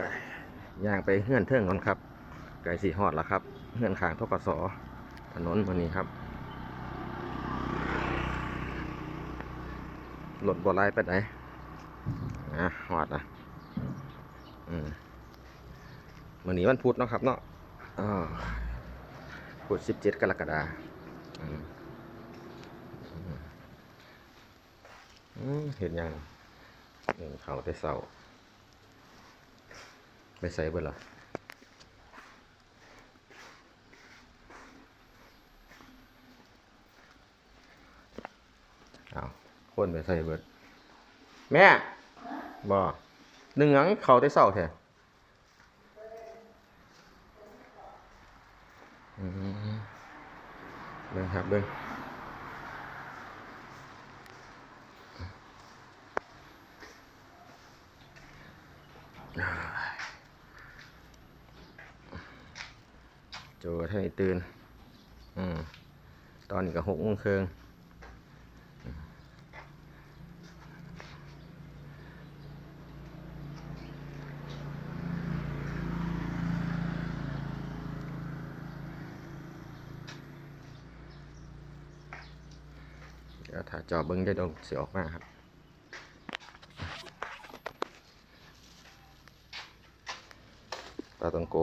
ยย่างไปเฮือนเทิงก่อนครับ ไก่สีหอดแล้วครับเฮือนขางทกสถนนวันนี้ครับรถบัวไล่ไปไหนอะหอดอะอืมวันนี้วันพุธเนาะครับเนาะพุธสิบเจ็ดกรกฎาคมอืมอืมอืมเห็นยังเห็นเขาได้เศร้า ไปใส่เบิดเหรอเอาคนไปใส่เบิด แม่บ่หนึ่งหังเขาได้เศร้าแท้เบิ่งครับเบิ่งโจทย์ให้ตื่นอืมตอนนี้ก็หกโมงครึ่งเดี๋ยวถ้าจอเบิ้งได้ดงเสียออกมาครับปลาตังโก